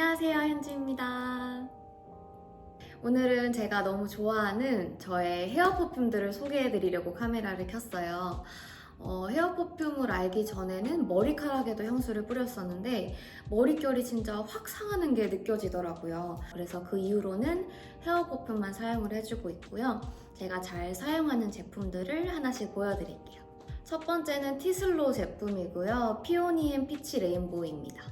안녕하세요, 현지입니다. 오늘은 제가 너무 좋아하는 저의 헤어 퍼퓸들을 소개해 드리려고 카메라를 켰어요. 어, 헤어 퍼퓸을 알기 전에는 머리카락에도 향수를 뿌렸었는데 머릿결이 진짜 확 상하는 게 느껴지더라고요. 그래서 그 이후로는 헤어 퍼퓸만 사용을 해주고 있고요. 제가 잘 사용하는 제품들을 하나씩 보여드릴게요. 첫 번째는 티슬로 제품이고요. 피오니 앤 피치 레인보우입니다.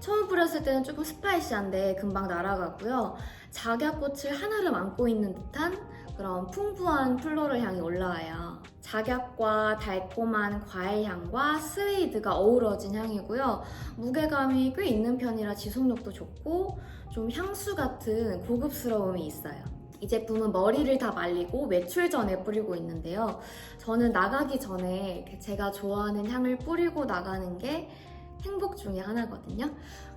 처음 뿌렸을 때는 조금 스파이시한데 금방 날아가고요. 작약꽃을 하나를 안고 있는 듯한 그런 풍부한 플로럴 향이 올라와요. 작약과 달콤한 과일 향과 스웨이드가 어우러진 향이고요. 무게감이 꽤 있는 편이라 지속력도 좋고 좀 향수 같은 고급스러움이 있어요. 이 제품은 머리를 다 말리고 외출 전에 뿌리고 있는데요. 저는 나가기 전에 제가 좋아하는 향을 뿌리고 나가는 게 행복 중에 하나거든요.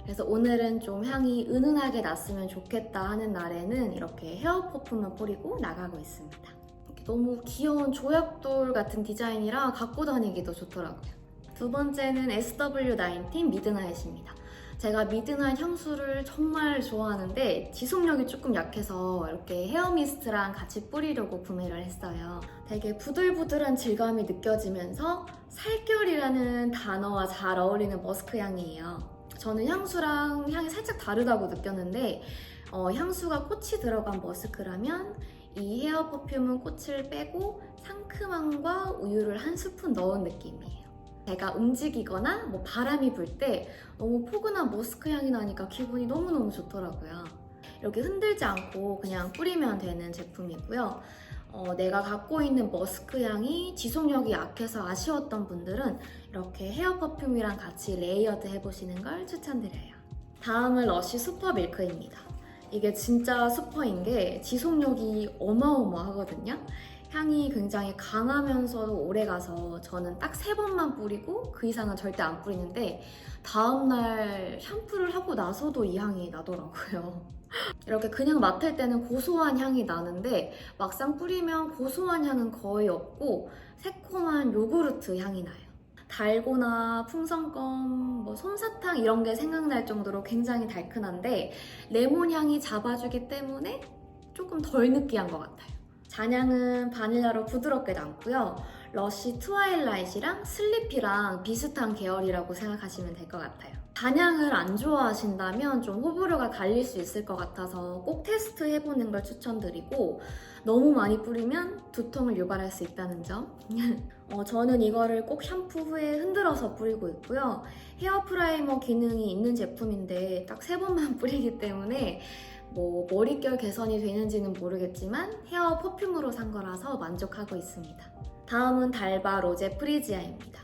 그래서 오늘은 좀 향이 은은하게 났으면 좋겠다 하는 날에는 이렇게 헤어 퍼퓸을 뿌리고 나가고 있습니다. 너무 귀여운 조약돌 같은 디자인이라 갖고 다니기도 좋더라고요. 두 번째는 SW19 미드나잇입니다. 제가 미드나잇 향수를 정말 좋아하는데 지속력이 조금 약해서 이렇게 헤어 미스트랑 같이 뿌리려고 구매를 했어요. 되게 부들부들한 질감이 느껴지면서 살결이라는 단어와 잘 어울리는 머스크 향이에요. 저는 향수랑 향이 살짝 다르다고 느꼈는데 어, 향수가 꽃이 들어간 머스크라면 이 헤어 퍼퓸은 꽃을 빼고 상큼함과 우유를 한 스푼 넣은 느낌이에요. 제가 움직이거나 뭐 바람이 불 때 너무 포근한 머스크 향이 나니까 기분이 너무너무 좋더라고요. 이렇게 흔들지 않고 그냥 뿌리면 되는 제품이고요. 어, 내가 갖고 있는 머스크 향이 지속력이 약해서 아쉬웠던 분들은 이렇게 헤어 퍼퓸이랑 같이 레이어드 해보시는 걸 추천드려요. 다음은 러쉬 슈퍼 밀크입니다. 이게 진짜 슈퍼인 게 지속력이 어마어마하거든요. 향이 굉장히 강하면서도 오래 가서 저는 딱 세 번만 뿌리고 그 이상은 절대 안 뿌리는데 다음날 샴푸를 하고 나서도 이 향이 나더라고요. 이렇게 그냥 맡을 때는 고소한 향이 나는데 막상 뿌리면 고소한 향은 거의 없고 새콤한 요구르트 향이 나요. 달고나 풍선껌, 뭐 솜사탕 이런 게 생각날 정도로 굉장히 달큰한데 레몬 향이 잡아주기 때문에 조금 덜 느끼한 것 같아요. 잔향은 바닐라로 부드럽게 남고요. 러쉬 트와일라이트랑 슬리피랑 비슷한 계열이라고 생각하시면 될 것 같아요. 단향을 안 좋아하신다면 좀 호불호가 갈릴 수 있을 것 같아서 꼭 테스트 해보는 걸 추천드리고 너무 많이 뿌리면 두통을 유발할 수 있다는 점. 어, 저는 이거를 꼭 샴푸 후에 흔들어서 뿌리고 있고요. 헤어 프라이머 기능이 있는 제품인데 딱 세 번만 뿌리기 때문에 뭐 머릿결 개선이 되는지는 모르겠지만 헤어 퍼퓸으로 산 거라서 만족하고 있습니다. 다음은 달바 로제 프리지아입니다.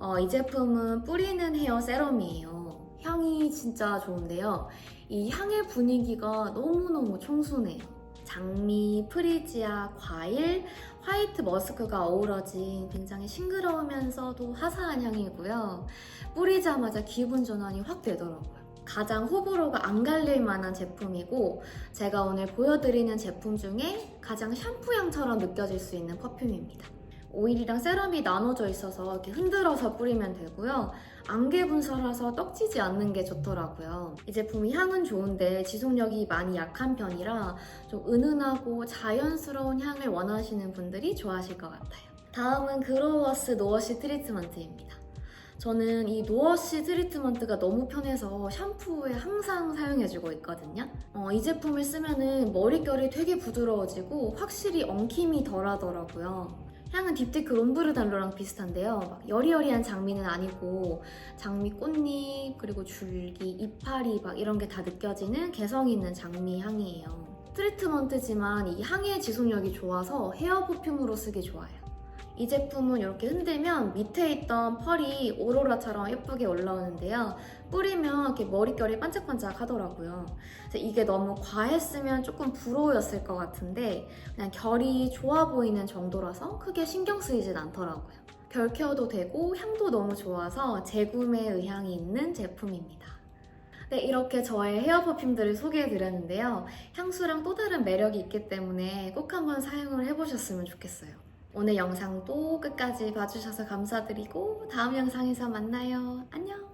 어, 이 제품은 뿌리는 헤어 세럼이에요. 향이 진짜 좋은데요. 이 향의 분위기가 너무너무 청순해요. 장미, 프리지아, 과일, 화이트 머스크가 어우러진 굉장히 싱그러우면서도 화사한 향이고요. 뿌리자마자 기분 전환이 확 되더라고요. 가장 호불호가 안 갈릴 만한 제품이고 제가 오늘 보여드리는 제품 중에 가장 샴푸향처럼 느껴질 수 있는 퍼퓸입니다. 오일이랑 세럼이 나눠져 있어서 이렇게 흔들어서 뿌리면 되고요. 안개 분사라서 떡지지 않는 게 좋더라고요. 이 제품이 향은 좋은데 지속력이 많이 약한 편이라 좀 은은하고 자연스러운 향을 원하시는 분들이 좋아하실 것 같아요. 다음은 그로워스 노워시 트리트먼트입니다. 저는 이 노워시 트리트먼트가 너무 편해서 샴푸에 항상 사용해주고 있거든요. 어, 이 제품을 쓰면은 머릿결이 되게 부드러워지고 확실히 엉킴이 덜 하더라고요. 향은 딥테크 롬브르달로랑 비슷한데요. 막 여리여리한 장미는 아니고 장미 꽃잎 그리고 줄기, 이파리 막 이런 게 다 느껴지는 개성 있는 장미 향이에요. 트리트먼트지만 이 향의 지속력이 좋아서 헤어 퍼퓸으로 쓰기 좋아요. 이 제품은 이렇게 흔들면 밑에 있던 펄이 오로라처럼 예쁘게 올라오는데요. 뿌리면 이렇게 머릿결이 반짝반짝 하더라고요. 이게 너무 과했으면 조금 부러웠을 것 같은데 그냥 결이 좋아 보이는 정도라서 크게 신경 쓰이진 않더라고요. 결 케어도 되고 향도 너무 좋아서 재구매 의향이 있는 제품입니다. 네, 이렇게 저의 헤어 퍼퓸들을 소개해드렸는데요. 향수랑 또 다른 매력이 있기 때문에 꼭 한번 사용을 해보셨으면 좋겠어요. 오늘 영상도 끝까지 봐주셔서 감사드리고 다음 영상에서 만나요. 안녕!